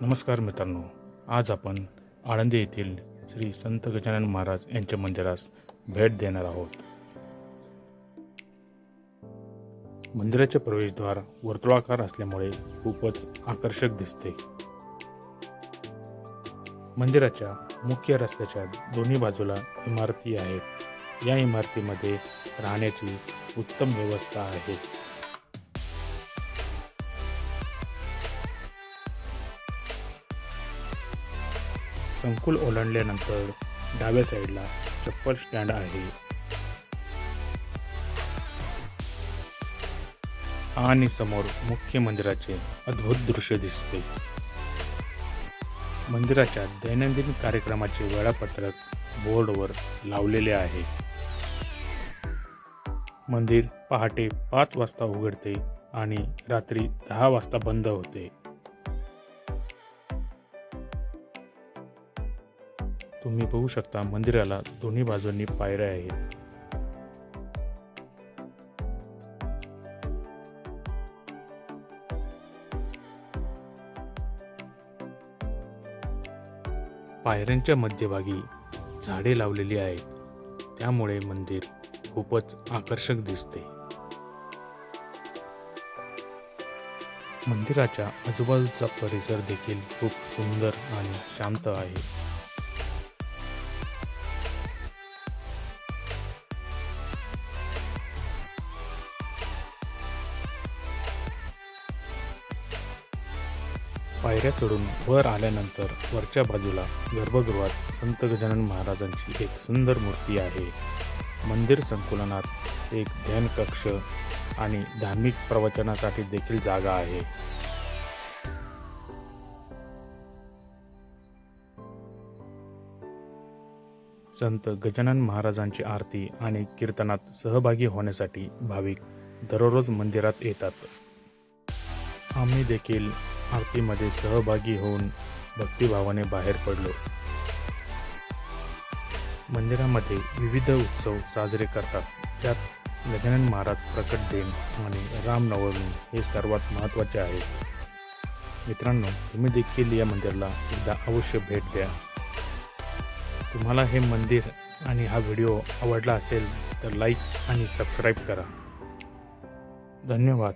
नमस्कार मित्रांनो. आज आपण आळंदी येथील श्री संत गजानन महाराज यांच्या मंदिरास भेट देणार आहोत. मंदिराचे प्रवेशद्वार वर्तुळाकार असल्यामुळे खूपच आकर्षक दिसते. मंदिराच्या मुख्य रस्त्याच्या दोन्ही बाजूला इमारती आहेत. या इमारतीमध्ये राहण्याची उत्तम व्यवस्था आहे. संकुल ओलांडल्यानंतर डाव्या साईडला चप्पल स्टँड आहे. आणि समोर मुख्य मंदिराचे अद्भुत दृश्य दिसते. मंदिराच्या दैनंदिन कार्यक्रमाचे वेळापत्रक बोर्डवर लावलेले आहे. मंदिर पहाटे पाच वाजता उघडते आणि रात्री दहा वाजता बंद होते. तुम्ही बघू शकता मंदिराला दोन्ही बाजूंनी पायऱ्या आहेत. पायऱ्यांच्या मध्यभागी झाडे लावलेली आहेत. त्यामुळे मंदिर खूपच आकर्षक दिसते. मंदिराच्या आजूबाजूचा परिसर देखील खूप सुंदर आणि शांत आहे. पायऱ्या चढून वर आल्यानंतर वरच्या बाजूला गर्भगृहात संत गजानन महाराजांची एक सुंदर मूर्ती आहे. मंदिर संकुलनात एक ध्यान कक्ष आणि धार्मिक प्रवचनासाठी देखील जागा आहे. संत गजानन महाराजांची आरती आणि कीर्तनात सहभागी होण्यासाठी भाविक दररोज मंदिरात येतात. आम्ही देखील आरतीमध्ये सहभागी होऊन भक्तिभावाने बाहेर पडलो. मंदिरामध्ये विविध उत्सव साजरे करतात. त्यात गजानन महाराज प्रकट दिन आणि रामनवमी हे सर्वात महत्त्वाचे आहे. मित्रांनो तुम्ही देखील या मंदिराला एकदा अवश्य भेट द्या. तुम्हाला हे मंदिर आणि हा व्हिडिओ आवडला असेल तर लाईक आणि सबस्क्राईब करा. धन्यवाद.